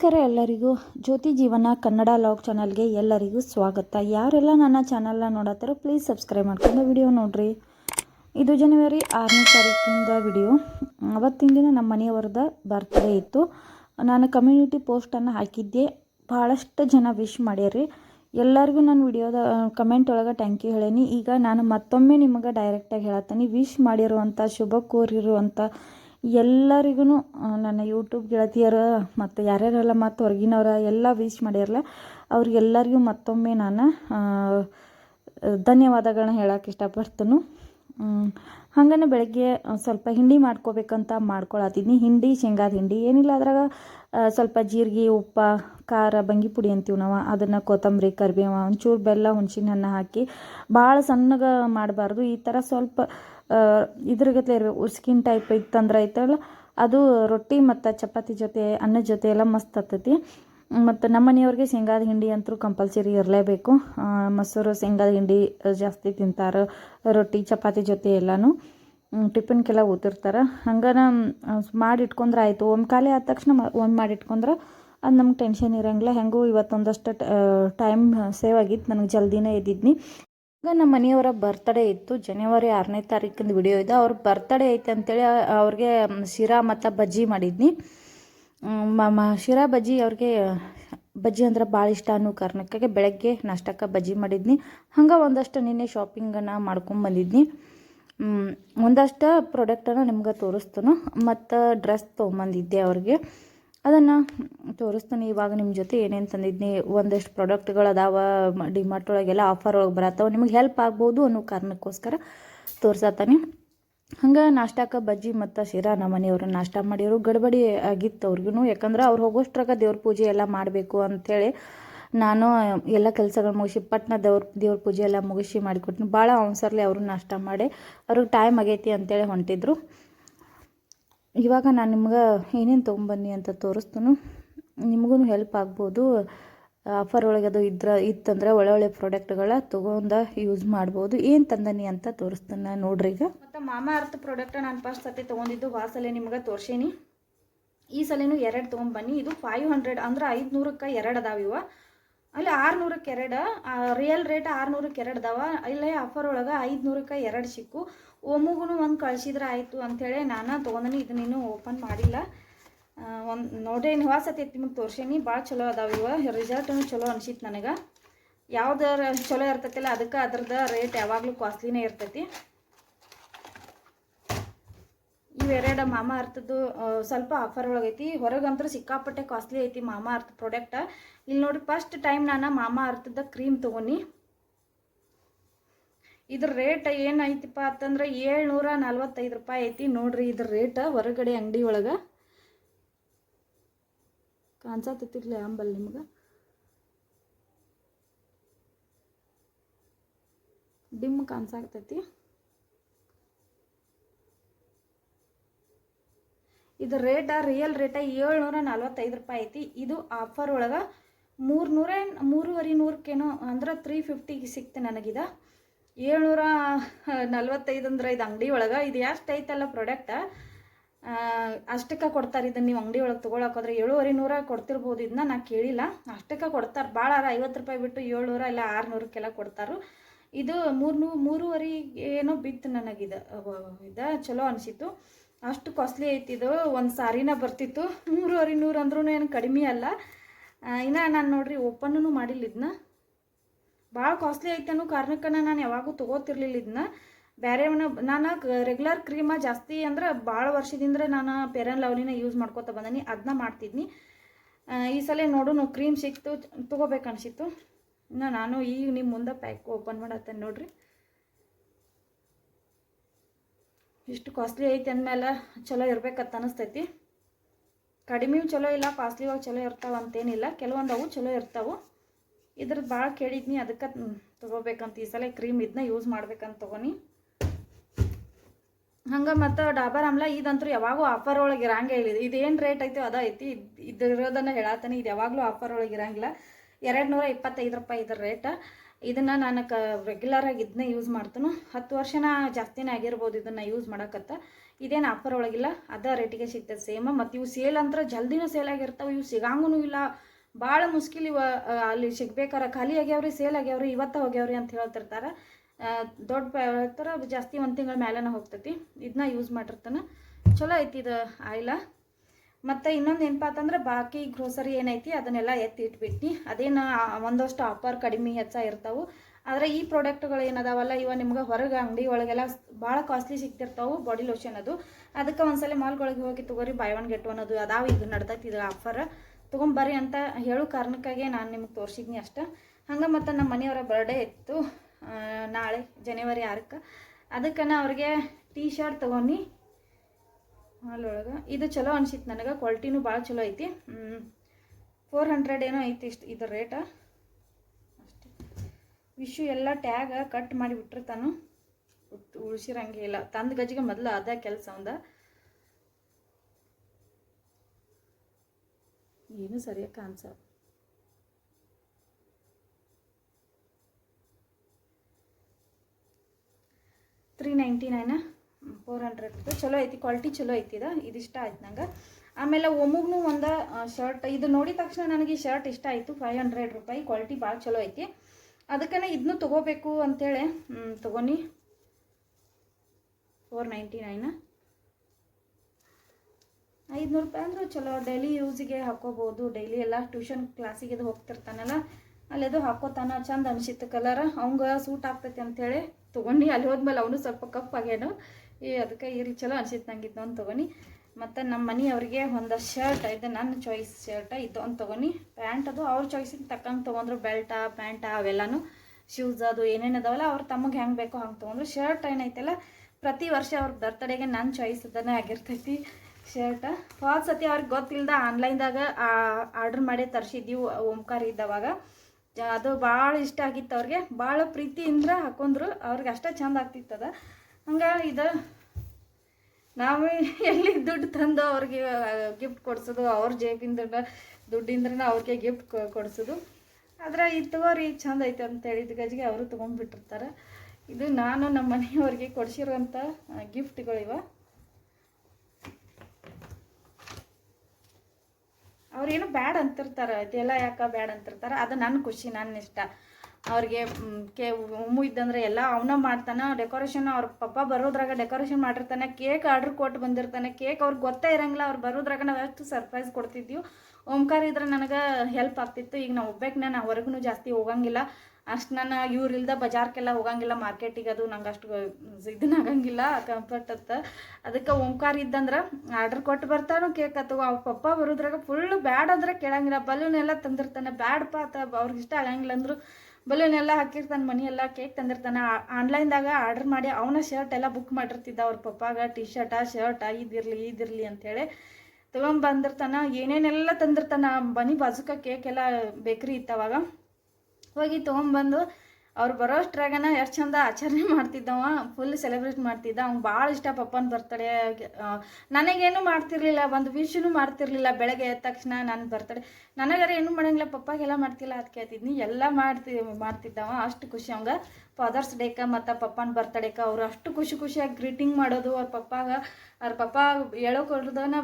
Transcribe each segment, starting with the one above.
ನಮಸ್ಕಾರ ಎಲ್ಲರಿಗೂ. ಜ್ಯೋತಿ ಜೀವನ ಕನ್ನಡ ಲಾಗ್ ಚಾನಲ್ಗೆ ಎಲ್ಲರಿಗೂ ಸ್ವಾಗತ. ಯಾರೆಲ್ಲ ನನ್ನ ಚಾನಲ್ನ ನೋಡತ್ತಾರೋ ಪ್ಲೀಸ್ ಸಬ್ಸ್ಕ್ರೈಬ್ ಮಾಡ್ಕೊಂಡು ವಿಡಿಯೋ ನೋಡಿರಿ. ಇದು ಜನವರಿ ಆರನೇ ತಾರೀಕಿಂದ ವಿಡಿಯೋ ಅವತ್ತಿನ ದಿನ ನಮ್ಮ ಮನೆಯವರದ ಬರ್ತ್ಡೇ ಇತ್ತು. ನಾನು ಕಮ್ಯುನಿಟಿ ಪೋಸ್ಟನ್ನು ಹಾಕಿದ್ದೆ. ಭಾಳಷ್ಟು ಜನ ವಿಶ್ ಮಾಡ್ಯಾರಿ ಎಲ್ಲರಿಗೂ ನಾನು ವಿಡಿಯೋದ ಕಮೆಂಟ್ ಒಳಗೆ ಟ್ಯಾಂಕ್ ಯು ಹೇಳೀನಿ. ಈಗ ನಾನು ಮತ್ತೊಮ್ಮೆ ನಿಮಗೆ ಡೈರೆಕ್ಟಾಗಿ ಹೇಳತ್ತೀನಿ. ವಿಶ್ ಮಾಡಿರುವಂಥ ಶುಭ ಕೋರಿರುವಂಥ ಎಲ್ಲರಿಗೂ ನನ್ನ ಯೂಟ್ಯೂಬ್ ಗೆಳತಿಯರು ಮತ್ತು ಯಾರ್ಯಾರೆಲ್ಲ ಮತ್ತು ಹೊರಗಿನವ್ರ ಎಲ್ಲ ವಿಶ್ ಮಾಡ್ಯಾರಲ್ಲ, ಅವ್ರಿಗೆಲ್ಲರಿಗೂ ಮತ್ತೊಮ್ಮೆ ನಾನು ಧನ್ಯವಾದಗಳನ್ನ ಹೇಳಕ್ಕೆ ಇಷ್ಟಪಡ್ತೀನಿ. ಹಂಗನೆ ಬೆಳಗ್ಗೆ ಸ್ವಲ್ಪ ಹಿಂಡಿ ಮಾಡ್ಕೋಬೇಕಂತ ಮಾಡ್ಕೊಳತ್ತಿದ್ನಿ ಹಿಂಡಿ, ಶೇಂಗಾದ ಹಿಂಡಿ. ಏನಿಲ್ಲ ಅದ್ರಾಗ ಸ್ವಲ್ಪ ಜೀರಿಗೆ, ಉಪ್ಪು, ಖಾರ, ಬಂಗಿ ಪುಡಿ ಅಂತೀವಿ ನಾವು. ಅದನ್ನು ಕೊತ್ತಂಬರಿ, ಕರಿಬೇವು, ಒಂಚೂರು ಬೆಲ್ಲ, ಹುಣ್ಸಿನ ಹಣ್ಣು ಹಾಕಿ ಭಾಳ ಸಣ್ಣಗೆ ಮಾಡಬಾರ್ದು. ಈ ಥರ ಸ್ವಲ್ಪ ಇದ್ರಗತ್ಲೆ ಇರಬೇಕು ಉಸ್ಕಿನ ಟೈಪ್ ಇತ್ತಂದ್ರೆ ಐತಲ್ಲ, ಅದು ರೊಟ್ಟಿ ಮತ್ತು ಚಪಾತಿ ಜೊತೆ ಅನ್ನದ ಜೊತೆ ಎಲ್ಲ ಮಸ್ತ್ ಆಗ್ತೈತಿ. ಮತ್ತು ನಮ್ಮ ಮನೆಯವ್ರಿಗೆ ಶೇಂಗಾದ ಹಿಂಡಿ ಅಂತೂ ಕಂಪಲ್ಸರಿ ಇರಲೇಬೇಕು. ಮೊಸರು, ಶೇಂಗಾದ ಹಿಂಡಿ ಜಾಸ್ತಿ ತಿಂತಾರೆ. ರೊಟ್ಟಿ, ಚಪಾತಿ ಜೊತೆ ಎಲ್ಲನೂ ಟಿಫಿನ್ಗೆಲ್ಲ ಊತಿರ್ತಾರೆ ಹಂಗಾನ ಮಾಡಿ ಇಟ್ಕೊಂಡ್ರೆ ಆಯಿತು. ಒಮ್ಮೆ ಖಾಲಿ ಆದ ತಕ್ಷಣ ಒಂದು ಮಾಡಿ ಇಟ್ಕೊಂಡ್ರೆ ಅದು ನಮ್ಗೆ ಟೆನ್ಷನ್ ಇರೋಂಗಿಲ್ಲ. ಹೆಂಗೂ ಇವತ್ತೊಂದಷ್ಟು ಟೈಮ್ ಸೇವ್ ಆಗಿತ್ತು ನನಗೆ ಜಲ್ದಿನೇ ಇದ್ದಿದ್ನಿ ಈಗ ನಮ್ಮ ಮನೆಯವರ ಬರ್ತಡೇ ಇತ್ತು. ಜನವರಿ ಆರನೇ ತಾರೀಕಿಂದ ವಿಡಿಯೋ ಇದೆ. ಅವ್ರ ಬರ್ತಡೇ ಐತೆ ಅಂತೇಳಿ ಅವ್ರಿಗೆ ಶಿರಾ ಮತ್ತು ಬಜ್ಜಿ ಮಾಡಿದ್ನಿ. ಮ ಶಿರಾ ಬಜ್ಜಿ ಅವ್ರಿಗೆ, ಬಜ್ಜಿ ಅಂದ್ರೆ ಭಾಳ ಇಷ್ಟ ಅನ್ನೋ ಕಾರಣಕ್ಕಾಗಿ ಬೆಳಗ್ಗೆ ನಾಷ್ಟಕ್ಕೆ ಬಜ್ಜಿ ಮಾಡಿದ್ನಿ. ಹಂಗೆ ಒಂದಷ್ಟು ನಿನ್ನೆ ಶಾಪಿಂಗನ್ನು ಮಾಡ್ಕೊಂಬಂದಿದ್ನಿ ಒಂದಷ್ಟು ಪ್ರಾಡಕ್ಟನ್ನು ನಿಮ್ಗೆ ತೋರಿಸ್ತಾನು. ಮತ್ತು ಡ್ರೆಸ್ ತೊಗೊಂಬಂದಿದ್ದೆ ಅವ್ರಿಗೆ. ಅದನ್ನು ತೋರಿಸ್ತಾನೆ, ಇವಾಗ ನಿಮ್ಮ ಜೊತೆ ಏನೇನು ತಂದಿದ್ನಿ, ಒಂದಷ್ಟು ಪ್ರಾಡಕ್ಟ್ಗಳು ಅದಾವ ಡಿಮಾರ್ಟ್ ಒಳಗೆಲ್ಲ ಆಫರ್ ಒಳಗೆ ಬರತ್ತವ, ನಿಮಗೆ ಹೆಲ್ಪ್ ಆಗ್ಬೋದು ಅನ್ನೋ ಕಾರಣಕ್ಕೋಸ್ಕರ ತೋರ್ಸತ್ತಾನೆ ಹಂಗೆ ನಾಷ್ಟಾಕ ಬಜ್ಜಿ ಮತ್ತು ಶಿರಾ ನಮ್ಮ ಮನೆಯವರು ನಾಷ್ಟ ಮಾಡಿದ್ರು ಗಡ್ಬಡಿ ಆಗಿತ್ತು ಅವ್ರಿಗೂ ಯಾಕಂದ್ರೆ ಅವ್ರು ಹೋಗೋಷ್ಟ್ರಾಗ ದೇವ್ರ ಪೂಜೆ ಎಲ್ಲ ಮಾಡಬೇಕು ಅಂಥೇಳಿ ನಾನು ಎಲ್ಲ ಕೆಲಸಗಳು ಮುಗಿಸಿ ಪಟ್ನ ದೇವ್ರ ದೇವ್ರ ಪೂಜೆ ಎಲ್ಲ ಮುಗಿಸಿ ಮಾಡಿಕೊಟ್ನು. ಭಾಳ ಅವಸರ್ಲಿ ಅವರು ನಾಷ್ಟ ಮಾಡಿ ಅವ್ರಿಗೆ ಟೈಮ್ ಆಗೈತಿ ಅಂತೇಳಿ ಹೊಂಟಿದ್ರು. ಇವಾಗ ನಾನು ನಿಮ್ಗೆ ಏನೇನು ತೊಗೊಂಬನ್ನಿ ಅಂತ ತೋರಿಸ್ತು ನಿಮಗೂ ಹೆಲ್ಪ್ ಆಗ್ಬೋದು. ಆಫರ್ ಒಳಗೆ ಅದು ಇದ್ರ, ಇತ್ತಂದ್ರೆ ಒಳ್ಳೆ ಒಳ್ಳೆ ಪ್ರಾಡಕ್ಟ್ಗಳ ತೊಗೊಂಡ ಯೂಸ್ ಮಾಡ್ಬೋದು. ಏನು ತಂದನಿ ಅಂತ ತೋರಿಸ್ತಾನೆ ನೋಡ್ರಿ ಈಗ. ಮತ್ತು ಮಾಮಾ ಅರ್ಥ ಪ್ರಾಡಕ್ಟ್ ನಾನು ಫಸ್ಟ್ ಸತಿ ತೊಗೊಂಡಿದ್ದು ವಾಸಲೆ ನಿಮ್ಗೆ ತೋರ್ಸೀನಿ. ಈ ಸಲಿನೂ ಎರಡು ತೊಗೊಂಬನ್ನಿ ಇದು ಫೈವ್ ಹಂಡ್ರೆಡ್ ಅಂದ್ರೆ ಐದುನೂರಕ್ಕೆ ಎರಡು ಅದಾವ ಇವ. ಅಲ್ಲಿ ಆರುನೂರಕ್ಕೆ ಎರಡು ರಿಯಲ್ ರೇಟ್ ಆರುನೂರಕ್ಕೆ ಎರಡು ಅದಾವ. ಇಲ್ಲೇ ಆಫರ್ ಒಳಗೆ ಐದುನೂರಕ್ಕೆ ಎರಡು ಸಿಕ್ಕು. ಒಮ್ಮಗೂ ಒಂದು ಕಳ್ಸಿದ್ರೆ ಆಯಿತು ಅಂಥೇಳಿ ನಾನು ಇದನ್ನ ಇನ್ನೂ ಓಪನ್ ಮಾಡಿಲ್ಲ. ಒಂದು ನೋಡ್ರಿ ನಿವಾಸತಿ ನಿಮಗೆ ತೋರ್ಸೀನಿ. ಭಾಳ ಚಲೋ ಅದಾವ ಇವ. ರಿಸಲ್ಟೂ ಚಲೋ ಅನ್ಸಿತ್ತು ನನಗೆ. ಯಾವ್ದಾರ ಚಲೋ ಇರ್ತೈತಿಲ್ಲ, ಅದಕ್ಕೆ ಅದ್ರದ್ದು ರೇಟ್ ಯಾವಾಗಲೂ ಕಾಸ್ಟ್ಲಿನೇ ಇರ್ತೈತಿ. ಇವೆರಡು ಮಾಮಾ ಅರ್ಥದ್ದು ಸ್ವಲ್ಪ ಆಫರ್ ಒಳಗೈತಿ ಹೊರಗಂತೂ ಸಿಕ್ಕಾಪಟ್ಟೆ ಕಾಸ್ಟ್ಲಿ ಐತಿ ಮಾಮಾ ಅರ್ಥ ಪ್ರಾಡಕ್ಟ್ ಇಲ್ಲಿ ನೋಡಿ ಫಸ್ಟ್ ಟೈಮ್ ನಾನು ಮಾಮಾ ಅರ್ಥದ ಕ್ರೀಮ್ ತೊಗೊನಿ ಇದ್ರ ರೇಟ್ ಏನೈತಿಪ್ಪ ಅಂತಂದ್ರೆ ಏಳ್ನೂರ ನಲ್ವತ್ತೈದು ರೂಪಾಯಿ ಐತಿ ನೋಡ್ರಿ ಇದ್ರ ರೇಟ್ ಹೊರಗಡೆ ಅಂಗಡಿ ಒಳಗೆ. ಕಾಣಿಸತ್ತಿರ್ಲಿ ಅಂಬಲ್ ನಿಮ್ಗೆ? ಡಿಮ್ ಕಾಣಿಸಾಕ್ತೈತಿ ಇದು ರೇಟ, ರಿಯಲ್ ರೇಟ ಏಳ್ನೂರ ನಲ್ವತ್ತೈದು ರೂಪಾಯಿ ಐತಿ. ಇದು ಆಫರ್ ಒಳಗೆ ಮೂರ್ನೂರ, ಮೂರುವರೆ ನೂರಕ್ಕೇನೋ ಅಂದ್ರೆ ತ್ರೀ ಫಿಫ್ಟಿಗೆ ಸಿಕ್ತು ನನಗಿದ. ಏಳ್ನೂರ ನಲ್ವತ್ತೈದು ಅಂದ್ರೆ ಇದು ಅಂಗಡಿ ಒಳಗೆ. ಇದು ಎಷ್ಟು ಐತಲ್ಲ ಪ್ರಾಡಕ್ಟ್ ಅಷ್ಟಕ್ಕೆ ಕೊಡ್ತಾರೆ ಇದನ್ನ ನೀವು ಅಂಗಡಿ ಒಳಗೆ ತೊಗೊಳಕೋದ್ರೆ ಏಳುವರೆ ನೂರ ಕೊಡ್ತಿರ್ಬೋದು ಇದನ್ನ ನಾ ಕೇಳಿಲ್ಲ. ಅಷ್ಟಕ್ಕೆ ಕೊಡ್ತಾರೆ. ಭಾಳ ಐವತ್ತು ರೂಪಾಯಿ ಬಿಟ್ಟು ಏಳ್ನೂರ ಇಲ್ಲ ಆರುನೂರಕ್ಕೆಲ್ಲ ಕೊಡ್ತಾರೆ. ಇದು ಮೂರ್ನೂ ಮೂರುವರೆ ಏನೋ ಬಿತ್ತು ನನಗಿದು ಇದು ಚಲೋ ಅನಿಸಿತ್ತು. ಅಷ್ಟು ಕಾಸ್ಟ್ಲಿ ಐತಿ ಇದು. ಒಂದು ಸಾರಿನ ಬರ್ತಿತ್ತು. ಮೂರುವರೆ ನೂರು ಅಂದ್ರೂ ಏನು ಕಡಿಮೆ ಅಲ್ಲ. ಇನ್ನ ನಾನು ನೋಡ್ರಿ ಓಪನ್ನೂ ಮಾಡಿಲ್ಲ ಇದನ್ನ ಭಾಳ ಕಾಸ್ಟ್ಲಿ ಐತೆ ಅನ್ನೋ ಕಾರಣಕ್ಕನ ನಾನು ಯಾವಾಗೂ ತೊಗೋತಿರ್ಲಿಲ್ಲ ಇದನ್ನ ಬೇರೆ ನಾನು ರೆಗ್ಯುಲರ್ ಕ್ರೀಮ ಜಾಸ್ತಿ ಅಂದ್ರೆ ಭಾಳ ವರ್ಷದಿಂದ ನಾನು ಪೆರನ್ ಲವ್ಲಿನ ಯೂಸ್ ಮಾಡ್ಕೊತ ಬಂದೀನಿ ಅದನ್ನ ಮಾಡ್ತಿದ್ನಿ. ಈ ಸಲ ನೋಡು ಕ್ರೀಮ್ ಸಿಕ್ತು, ತೊಗೋಬೇಕು ಅನಿಸಿತ್ತು. ಇನ್ನು ನಾನು ಈಗ ನಿಮ್ಮ ಮುಂದೆ ಪ್ಯಾಕ್ ಓಪನ್ ಮಾಡತ್ತೇನೆ ನೋಡ್ರಿ. ಇಷ್ಟು ಕಾಸ್ಟ್ಲಿ ಐತಿ ಅಂದಮೇಲೆ ಚಲೋ ಇರ್ಬೇಕಂತ ಅನಿಸ್ತೈತಿ. ಕಡಿಮೆ ಚಲೋ ಇಲ್ಲ ಕಾಸ್ಟ್ಲಿ ಚಲೋ ಇರ್ತಾವ ಅಂತೇನಿಲ್ಲ, ಕೆಲವೊಂದು ಅವು ಚಲೋ ಇರ್ತಾವೆ. ಇದ್ರದ್ದು ಭಾಳ ಕೇಳಿದ್ನಿ, ಅದಕ್ಕೆ ತೊಗೋಬೇಕಂತ ಈ ಸಲ ಕ್ರೀಮ್ ಇದನ್ನ ಯೂಸ್ ಮಾಡ್ಬೇಕಂತ ತೊಗೊನಿ. ಹಂಗೆ ಮತ್ತು ಡಾಬರ್ ಆಮ್ಲ ಇದಂತೂ ಯಾವಾಗೂ ಆಫರ್ ಒಳಗೆ ಇರಂಗೇ ಹೇಳಿದೆ. ಇದೇನು ರೇಟ್ ಐತೆ ಅದ ಐತಿ. ಇದ್- ಇದಿರೋದನ್ನ ಹೇಳತ್ತಾನೆ ಇದು ಯಾವಾಗಲೂ ಆಫರ್ ಒಳಗೆ ಇರಂಗಿಲ್ಲ. ಎರಡು ನೂರ ಇಪ್ಪತ್ತೈದು ರೂಪಾಯಿ ಇದ್ರ ರೇಟ್ ಇದನ್ನು ನಾನು ಕ ರೆಗ್ಯುಲರಾಗಿ ಇದನ್ನೇ ಯೂಸ್ ಮಾಡ್ತಾನು. ಹತ್ತು ವರ್ಷನ ಜಾಸ್ತಿನೇ ಆಗಿರ್ಬೋದು ಇದನ್ನು ಯೂಸ್ ಮಾಡಕತ್ತ. ಇದೇನು ಆಫರ್ ಒಳಗಿಲ್ಲ ಅದ ರೇಟಿಗೆ ಸಿಗ್ತದೆ ಸೇಮ್ ಮತ್ತು ಇವು ಸೇಲ್ ಅಂದ್ರೆ ಜಲ್ದಿನೂ ಸೇಲ್ ಆಗಿರ್ತಾವೆ. ಇವು ಸಿಗಂಗೂ ಇಲ್ಲ. ಭಾಳ ಮುಸ್ಕಿಲ್ ಇವ ಅಲ್ಲಿ ಸಿಗ್ಬೇಕಾರ. ಖಾಲಿ ಆಗ್ಯಾವ್ರಿ ಸೇಲ್ ಆಗ್ಯಾವ್ರಿ, ಇವತ್ತ ಹೋಗ್ಯಾವ್ರಿ ಅಂತ ಹೇಳ್ತಿರ್ತಾರೆ. ದೊಡ್ಡ ಥರ ಜಾಸ್ತಿ ಒಂದು ತಿಂಗಳ ಮೇಲೆನ ಹೋಗ್ತೈತಿ. ಇದನ್ನ ಯೂಸ್ ಮಾಡಿರ್ತಾನೆ. ಚಲೋ ಐತಿ ಇದು ಆಯಿಲ. ಮತ್ತು ಇನ್ನೊಂದು ಏನಪ್ಪ ಅಂತಂದ್ರೆ ಬಾಕಿ ಗ್ರೋಸರಿ ಏನೈತಿ ಅದನ್ನೆಲ್ಲ ಎತ್ತಿ ಇಟ್ಬಿಟ್ಟು ಅದೇನು ಒಂದಷ್ಟು ಆಫರ್ ಕಡಿಮೆ ಹೆಚ್ಚ ಇರ್ತಾವೆ. ಆದರೆ ಈ ಪ್ರಾಡಕ್ಟ್ಗಳು ಏನದಾವಲ್ಲ, ಇವ ನಿಮ್ಗೆ ಹೊರಗೆ ಅಂಗಡಿ ಒಳಗೆಲ್ಲ ಭಾಳ ಕಾಸ್ಟ್ಲಿ ಸಿಗ್ತಿರ್ತಾವೆ ಬಾಡಿ ಲೋಷನ್ ಅದು. ಅದಕ್ಕೆ ಒಂದ್ಸಲ ಮಾಲ್ಗಳಿಗೆ ಹೋಗಿ ತಗೋರಿ ಬೈ ಒನ್ ಗೆಟ್ ಒನ್ ಅದು ಅದಾವ ಇದು ನಡ್ದೈತಿ ಇದು ಆಫರ್ ತೊಗೊಂಬರ್ರಿ ಅಂತ ಹೇಳೋ ಕಾರಣಕ್ಕಾಗಿ ನಾನು ನಿಮ್ಗೆ ತೋರಿಸಿದ್ನಿ ಅಷ್ಟೆ. ಹಂಗೆ ಮತ್ತು ನಮ್ಮ ಮನೆಯವರ ಬರ್ಡೇ ಇತ್ತು. ನಾಳೆ, ಜನವರಿ ಆರಕ್ಕೆ. ಅದಕ್ಕೆ ನಾ ಅವ್ರಿಗೆ ಟೀ ಶರ್ಟ್ ತೊಗೊಂಡು ಹಾಲೊಳಗೆ ಇದು ಚಲೋ ಅನ್ಸಿತ್ತು ನನಗೆ ಕ್ವಾಲಿಟಿನೂ ಭಾಳ ಚಲೋ ಐತಿ. ಫೋರ್ ಹಂಡ್ರೆಡ್ ಏನೋ ಐತಿ ಇಷ್ಟು ಇದ್ರ ರೇಟ ಅಷ್ಟೇ. ವಿಶು ಎಲ್ಲ ಟ್ಯಾಗ ಕಟ್ ಮಾಡಿ ಬಿಟ್ಟಿರ್ತಾನು. ಉಳಿಸಿರಂಗೆ ಇಲ್ಲ. ತಂದು ಗಜ್ಜಿಗೆ ಮೊದಲು ಅದ ಕೆಲಸ ಒಂದ ಏನು ಸರಿಯಾಗಿ ಕಾಣಿಸ three ninety nine four hundred ಚಲೋ ಐತಿ, ಕ್ವಾಲಿಟಿ ಚಲೋ ಐತಿ ಇದು. ಇದಿಷ್ಟ ಆಯ್ತು ನಂಗೆ. ಆಮೇಲೆ ಒಮ್ಮಗೂ ಒಂದು ಶರ್ಟ್. ಇದು ನೋಡಿದ ತಕ್ಷಣ ನನಗೆ ಈ ಶರ್ಟ್ ಇಷ್ಟ ಆಯಿತು. ಫೈವ್ ಹಂಡ್ರೆಡ್ ರೂಪಾಯಿ, ಕ್ವಾಲಿಟಿ ಭಾಳ ಚಲೋ ಐತಿ. ಅದಕ್ಕೆ ಇದನ್ನು ತೊಗೋಬೇಕು ಅಂತೇಳಿ. ತೊಗೊನಿ. Four ninety nine. ಐದುನೂರು ರೂಪಾಯಿ ಅಂದ್ರೆ ಚಲೋ. ಡೈಲಿ ಯೂಸಿಗೆ ಹಾಕೋಬೋದು. ಡೈಲಿ ಎಲ್ಲ ಟ್ಯೂಷನ್ ಕ್ಲಾಸಿಗೆ ಇದು ಹೋಗ್ತಿರ್ತಾನಲ್ಲ ಅಲ್ಲಿ ಅದು ಹಾಕೋತಾನ. ಚಂದ ಅನಿಸಿತ್ತು ಕಲರ್ ಅವಂಗೆ ಸೂಟ್ ಆಗ್ತೈತಿ ಅಂತೇಳಿ. ತೊಗೊಂಡು ಅಲ್ಲಿ ಹೋದ್ಮೇಲೆ ಅವನು ಸ್ವಲ್ಪ ಕಪ್ಪು ಆಗ್ಯಾನು ಈ ಅದಕ್ಕೆ ಈ ರೀತಿ ಚಲೋ ಅನಿಸಿತ್ತು ನಂಗೆ ಇದೊಂದು ತೊಗೊನಿ ಮತ್ತು ನಮ್ಮ ಮನೆಯವ್ರಿಗೆ ಒಂದು ಶರ್ಟ್ ಇದು ನನ್ನ ಚಾಯ್ಸ್ ಶರ್ಟ ಇದೊಂದು ತೊಗೊನಿ ಪ್ಯಾಂಟ್ ಅದು ಅವ್ರ ಚಾಯ್ಸಿಗೆ ತಕ್ಕಂಗೆ ತೊಗೊಂಡ್ರು ಬೆಲ್ಟ ಪ್ಯಾಂಟ ಅವೆಲ್ಲನೂ. ಶೂಸ್ ಅದು ಏನೇನು ಅದಾವಲ್ಲ ಅವ್ರು ತಮಗೆ ಹೆಂಗೆ ಬೇಕೋ ಹಂಗೆ ತೊಗೊಂಡ್ರು. ಶರ್ಟ್ ಏನೈತಲ್ಲ ಪ್ರತಿ ವರ್ಷ ಅವ್ರ ಬರ್ತಡೇಗೆ ನನ್ನ ಚಾಯ್ಸ್ ಅದನ್ನೇ ಆಗಿರ್ತೈತಿ ಶರ್ಟ್ ಹೋದ ಸತಿ ಅವ್ರಿಗೆ ಗೊತ್ತಿಲ್ಲದ ಆನ್ಲೈನ್ದಾಗ ಆರ್ಡ್ರ್ ಮಾಡಿ ತರಿಸಿದ್ದೀವಿ ಓಂಕಾರ ಇದ್ದವಾಗ. ಅದು ಭಾಳ ಇಷ್ಟ ಆಗಿತ್ತು ಅವ್ರಿಗೆ. ಭಾಳ ಪ್ರೀತಿಯಿಂದ ಹಾಕೊಂಡ್ರು. ಅವ್ರಿಗೆ ಅಷ್ಟೇ ಚಂದ ಆಗ್ತಿತ್ತದ. ಹಂಗೆ ಇದು ನಾವು ಎಲ್ಲಿ ದುಡ್ಡು ತಂದು ಅವ್ರಿಗೆ ಗಿಫ್ಟ್ ಕೊಡ್ಸೋದು, ಅವ್ರ ಜೇಬಿಂದ ದುಡ್ಡಿಂದ್ರನ ಅವ್ರಿಗೆ ಗಿಫ್ಟ್ ಕೊಡ್ಸೋದು. ಆದ್ರೆ ಇದು ತಗೋರಿ ಚಂದ ಐತೆ ಅಂತ ಹೇಳಿದ ಗಜಿಗೆ ಅವರು ತೊಗೊಂಡ್ಬಿಟ್ಟಿರ್ತಾರೆ. ಇದು ನಾನು ನಮ್ಮ ಮನೆಯವ್ರಿಗೆ ಕೊಡಿಸಿರುವಂಥ ಗಿಫ್ಟ್ಗಳಿವ ಅವ್ರೇನು ಬ್ಯಾಡ್ ಅಂತಿರ್ತಾರೆ, ಇದೆಲ್ಲ ಯಾಕೆ ಬ್ಯಾಡ್ ಅಂತಿರ್ತಾರೆ, ಅದು ನನ್ನ ಖುಷಿ ನನ್ನ ಇಷ್ಟ. ಅವ್ರಿಗೆ ಕೇ, ಉಮ್ಮು ಇದ್ದಂದ್ರೆ ಎಲ್ಲ ಅವನ ಮಾಡ್ತಾನೆ ಡೆಕೋರೇಷನ್ ಅವ್ರ ಪಪ್ಪ ಬರೋದ್ರಾಗ ಡೆಕೋರೇಷನ್ ಮಾಡಿರ್ತಾನೆ ಕೇಕ್ ಆರ್ಡ್ರ್ ಕೊಟ್ಟು ಬಂದಿರ್ತಾನೆ ಕೇಕ್ ಅವ್ರಿಗೆ ಗೊತ್ತೇ ಇರಂಗಿಲ್ಲ, ಅವ್ರು ಬರೋದ್ರಾಗ ನಾವು ಎಷ್ಟು ಸರ್ಪ್ರೈಸ್ ಕೊಡ್ತಿದ್ವಿ ಓಂಕಾರ ಇದ್ರೆ ನನಗೆ ಹೆಲ್ಪ್ ಆಗ್ತಿತ್ತು, ಈಗ ನಾವು ಒಬ್ಬಕ್ಕೆ ನಾನು ಹೊರಗೂ ಜಾಸ್ತಿ ಹೋಗಂಗಿಲ್ಲ. ಅಷ್ಟು ನಾನು ಇವ್ರು ಇಲ್ದ ಬಜಾರ್ಕೆಲ್ಲ ಹೋಗಂಗಿಲ್ಲ, ಮಾರ್ಕೆಟಿಗೆ ಅದು ನಂಗೆ ಅಷ್ಟು ಇದನ್ನಾಗಂಗಿಲ್ಲ ಕಂಫರ್ಟ್ ಅತ್ತ ಅದಕ್ಕೆ ಓಂಕಾರ ಇದ್ದಂದ್ರೆ ಆರ್ಡ್ರ್ ಕೊಟ್ಟು ಬರ್ತಾನು ಕೇಕ್ ಅಥವಾ ಅವ್ರ ಪಪ್ಪ ಬರೋದ್ರಾಗ ಫುಲ್ ಬ್ಯಾಡ್ ಅಂದ್ರೆ ಕೇಳಂಗಿಲ್ಲ. ಬಲೂನ್ ಎಲ್ಲ ತಂದಿರ್ತಾನೆ ಬ್ಯಾಡಪ್ಪ ಅಂತ ಅವ್ರಿಗೆ ಇಷ್ಟ ಆಗಂಗಿಲ್ಲ ಅಂದ್ರು ಬಲೂನ್ ಎಲ್ಲ ಹಾಕಿರ್ತಾನೆ ಮನೆಯೆಲ್ಲ ಕೇಕ್ ತಂದಿರ್ತಾನೆ. ಆನ್ಲೈನ್ದಾಗ ಆರ್ಡರ್ ಮಾಡಿ ಅವನ ಶರ್ಟ್ ಎಲ್ಲ ಬುಕ್ ಮಾಡಿರ್ತಿದ್ದ ಅವ್ರ ಪಪ್ಪಾಗ ಟಿ ಶರ್ಟ ಶರ್ಟ, ಇದಿರಲಿ ಇದಿರಲಿ ಅಂತೇಳಿ ತೊಗೊಂಬಂದಿರ್ತಾನೆ. ಏನೇನೆಲ್ಲ ತಂದಿರ್ತಾನ, ಬನಿ ಬಾಜುಕ ಕೇಕ್ ಎಲ್ಲ ಬೇಕ್ರಿ ಇತ್ತವಾಗ. ಹೋಗಿ ತೊಗೊಂಬಂದು ಅವ್ರು ಬರೋ ಅಷ್ಟ್ರಾಗನ ಎಷ್ಟು ಚಂದ ಆಚರಣೆ ಮಾಡ್ತಿದ್ದವ ಫುಲ್ ಸೆಲೆಬ್ರೇಟ್ ಮಾಡ್ತಿದ್ದ. ಅವ್ನು ಭಾಳ ಇಷ್ಟ ಪಪ್ಪನ ಬರ್ತಡೆ ನನಗೇನು ಮಾಡ್ತಿರ್ಲಿಲ್ಲ, ಒಂದು ವಿಷನು ಮಾಡ್ತಿರ್ಲಿಲ್ಲ ಬೆಳಗ್ಗೆ ಎದ್ದ ತಕ್ಷಣ ನನ್ನ ಬರ್ತಡೆ ನನಗಾರ ಏನು ಮಾಡಂಗಿಲ್ಲ, ಪಪ್ಪಾಗೆಲ್ಲ ಮಾಡ್ತಿಲ್ಲ ಅದು ಕೇಳ್ತಿದ್ನಿ ಎಲ್ಲ ಮಾಡ್ತಿ, ಮಾಡ್ತಿದ್ದವ, ಅಷ್ಟು ಖುಷಿ ಅವಂಗೆ. ಫಾದರ್ಸ್ ಡೇಕ ಮತ್ತು ಪಪ್ಪನ ಬರ್ತಡೇಕ ಅವ್ರು ಅಷ್ಟು ಖುಷಿ ಖುಷಿಯಾಗಿ ಗ್ರೀಟಿಂಗ್ ಮಾಡೋದು, ಅವ್ರ ಪಪ್ಪಾಗ, ಅವ್ರ ಪಪ್ಪ ಹೇಳೋ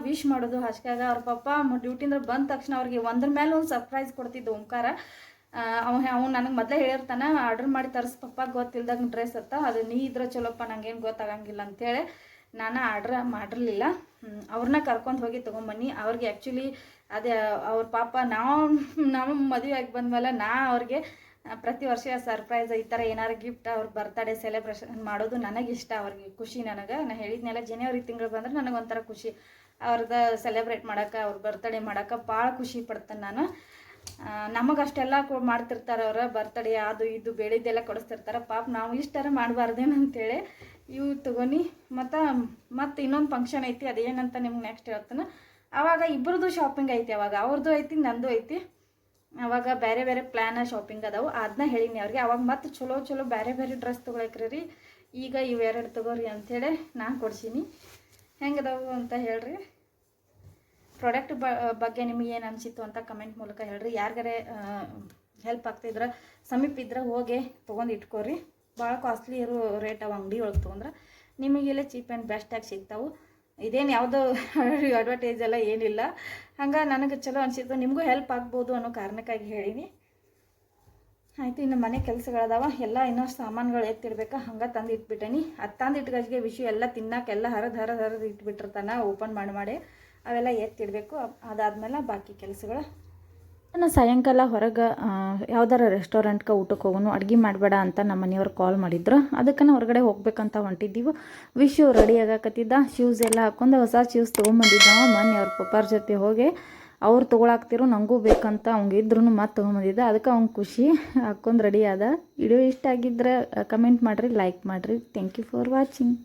ವಿಶ್ ಮಾಡೋದು ಅಷ್ಟಾಗ ಅವ್ರ ಪಪ್ಪ ಡ್ಯೂಟಿಂದ ಬಂದ ತಕ್ಷಣ ಅವ್ರಿಗೆ ಒಂದ್ರ ಮೇಲೆ ಒಂದು ಸರ್ಪ್ರೈಸ್ ಕೊಡ್ತಿದ್ದು ಓಂಕಾರ. ಅವ ಅವ್ನು ನನಗೆ ಮೊದಲೇ ಹೇಳಿರ್ತಾನ, ಆರ್ಡರ್ ಮಾಡಿ ತರಿಸ್ ಪಪ್ಪ, ಗೊತ್ತಿಲ್ದಾಗ ಡ್ರೆಸ್ ಅತ್ತ ಅದು ನೀ ಇದ್ರೆ ಚಲೋಪ್ಪ, ನಂಗೇನು ಗೊತ್ತಾಗಂಗಿಲ್ಲ ಅಂತೇಳಿ ನಾನು ಆರ್ಡ್ರ್ ಮಾಡಿರಲಿಲ್ಲ ಅವ್ರನ್ನ ಕರ್ಕೊಂಡು ಹೋಗಿ ತೊಗೊಂಬನ್ನಿ. ಅವ್ರಿಗೆ ಆ್ಯಕ್ಚುಲಿ ಅದೇ, ಅವ್ರ ಪಾಪ ನಾವು ನಾವು ಮದುವೆ ಆಗಿ ಬಂದ್ಮೇಲೆ ನಾ ಅವ್ರಿಗೆ ಪ್ರತಿ ವರ್ಷ ಸರ್ಪ್ರೈಸ್ ಈ ಥರ ಏನಾರು ಗಿಫ್ಟ್ ಅವ್ರ ಬರ್ತಡೇ ಸೆಲೆಬ್ರೇಷನ್ ಮಾಡೋದು ನನಗೆ ಇಷ್ಟ ಅವ್ರಿಗೆ, ಖುಷಿ ನನಗೆ. ನಾ ಹೇಳಿದ್ನೆಲ್ಲ ಜನವರಿ ತಿಂಗಳು ಬಂದ್ರೆ ನನಗೆ ಒಂಥರ ಖುಷಿ. ಅವ್ರದ್ದು ಸೆಲೆಬ್ರೇಟ್ ಮಾಡೋಕೆ, ಅವ್ರ ಬರ್ತಡೇ ಮಾಡೋಕೆ ಭಾಳ ಖುಷಿ ಪಡ್ತೇನೆ ನಾನು. ನಮಗೆ ಅಷ್ಟೆಲ್ಲ ಕೊ ಮಾಡ್ತಿರ್ತಾರೆ ಅವ್ರ ಬರ್ತಡೇ ಅದು ಇದು ಬೆಳೆದೆಲ್ಲ ಕೊಡಿಸ್ತಿರ್ತಾರೆ. ಪಾಪ ನಾವು ಇಷ್ಟರ ಮಾಡಬಾರ್ದೇನು ಅಂತೇಳಿ ಇವು ತಗೊನಿ. ಮತ್ತು ಮತ್ತು ಇನ್ನೊಂದು ಫಂಕ್ಷನ್ ಐತಿ, ಅದೇನಂತ ನಿಮ್ಗೆ ನೆಕ್ಸ್ಟ್ ಹೇಳ್ತಾನೆ. ಆವಾಗ ಇಬ್ಬರದು ಶಾಪಿಂಗ್ ಐತಿ ಅವಾಗ. ಅವ್ರದ್ದು ಐತಿ, ನಂದು ಐತಿ. ಅವಾಗ ಬೇರೆ ಬೇರೆ ಪ್ಲ್ಯಾನ ಶಾಪಿಂಗ್ ಅದಾವು. ಅದನ್ನ ಹೇಳೀನಿ ಅವ್ರಿಗೆ. ಅವಾಗ ಮತ್ತೆ ಚಲೋ ಚಲೋ ಬೇರೆ ಬೇರೆ ಡ್ರೆಸ್ ತೊಗೊಳಕ್ರಿ. ರೀ ಈಗ ಇವೆರಡು ತಗೋರಿ ಅಂಥೇಳಿ ನಾನು ಕೊಡ್ಸೀನಿ. ಹೆಂಗದಾವು ಅಂತ ಹೇಳ್ರಿ. ಪ್ರಾಡಕ್ಟ್ ಬ ಬಗ್ಗೆ ನಿಮಗೆ ಏನು ಅನಿಸಿತ್ತು ಅಂತ ಕಮೆಂಟ್ ಮೂಲಕ ಹೇಳ್ರಿ. ಯಾರಿಗಾರೆ ಹೆಲ್ಪ್ ಆಗ್ತಿದ್ರೆ ಸಮೀಪ ಇದ್ರೆ ಹೋಗಿ ತೊಗೊಂಡು ಇಟ್ಕೋರಿ. ಭಾಳ ಕಾಸ್ಟ್ಲಿ ಇರೋ ರೇಟ್ ಅವು ಅಂಗಡಿ ಒಳಗೆ ತೊಗೊಂಡ್ರೆ ನಿಮಗೆಲ್ಲ ಚೀಪ್ ಆ್ಯಂಡ್ ಬೆಸ್ಟಾಗಿ ಸಿಗ್ತಾವೆ. ಇದೇನು ಯಾವುದೋ ಅಡ್ವರ್ಟೈಸ್ ಎಲ್ಲ ಏನಿಲ್ಲ. ಹಂಗೆ ನನಗೆ ಚಲೋ ಅನಿಸಿತ್ತು. ನಿಮಗೂ ಹೆಲ್ಪ್ ಆಗ್ಬೋದು ಅನ್ನೋ ಕಾರಣಕ್ಕಾಗಿ ಹೇಳೀನಿ. ಆಯಿತು, ಇನ್ನು ಮನೆ ಕೆಲಸಗಳದಾವ. ಎಲ್ಲ ಇನ್ನಷ್ಟು ಸಾಮಾನುಗಳು ಎತ್ತಿಡ್ಬೇಕಾ? ಹಂಗೆ ತಂದು ಇಟ್ಬಿಟ್ಟೇನಿ ಅದು ತಂದು ಇಟ್ಟಾಗೆ ವಿಷಯ ಎಲ್ಲ ತಿನ್ನಕ್ಕೆ ಎಲ್ಲ ಹರಿದು ಹರಿದು ಹರಿದು ಇಟ್ಬಿಟ್ಟಿರ್ತಾನೆ ಓಪನ್ ಮಾಡಿ ಮಾಡಿ. ಅವೆಲ್ಲ ಎತ್ತಿಡಬೇಕು. ಅದಾದ್ಮೇಲೆ ಬಾಕಿ ಕೆಲಸಗಳು ನಾನು ಸಾಯಂಕಾಲ ಹೊರಗೆ ಯಾವ್ದಾರ ರೆಸ್ಟೋರೆಂಟ್ಗೆ ಊಟಕ್ಕೆ ಹೋಗೋನು, ಅಡುಗೆ ಮಾಡಬೇಡ ಅಂತ ನಮ್ಮ ಮನೆಯವ್ರು ಕಾಲ್ ಮಾಡಿದ್ರು. ಅದಕ್ಕೆ ಹೊರಗಡೆ ಹೋಗ್ಬೇಕಂತ ಹೊಂಟಿದ್ದೀವಿ. ವಿಶು ರೆಡಿ ಆಗಾಕತ್ತಿದ್ದ. ಶೂಸ್ ಎಲ್ಲ ಹಾಕೊಂಡು ಹೊಸ ಶೂಸ್ ತೊಗೊಂಬಂದಿದ್ದ. ಮೊನ್ನೆ ಅವ್ರ ಪಪ್ಪಾರ ಜೊತೆ ಹೋಗಿ ಅವ್ರು ತೊಗೊಳಾಕ್ತಿರು ನನಗೂ ಬೇಕಂತ ಅವ್ಗೆ ಇದ್ರೂ ಮತ್ತೆ ತೊಗೊಂಬಂದಿದ್ದ. ಅದಕ್ಕೆ ಅವ್ನು ಖುಷಿ ಹಾಕೊಂಡು ರೆಡಿ ಆದ. ವಿಡಿಯೋ ಇಷ್ಟ ಆಗಿದ್ರೆ ಕಮೆಂಟ್ ಮಾಡಿರಿ ಲೈಕ್ ಮಾಡಿರಿ. Thank you for watching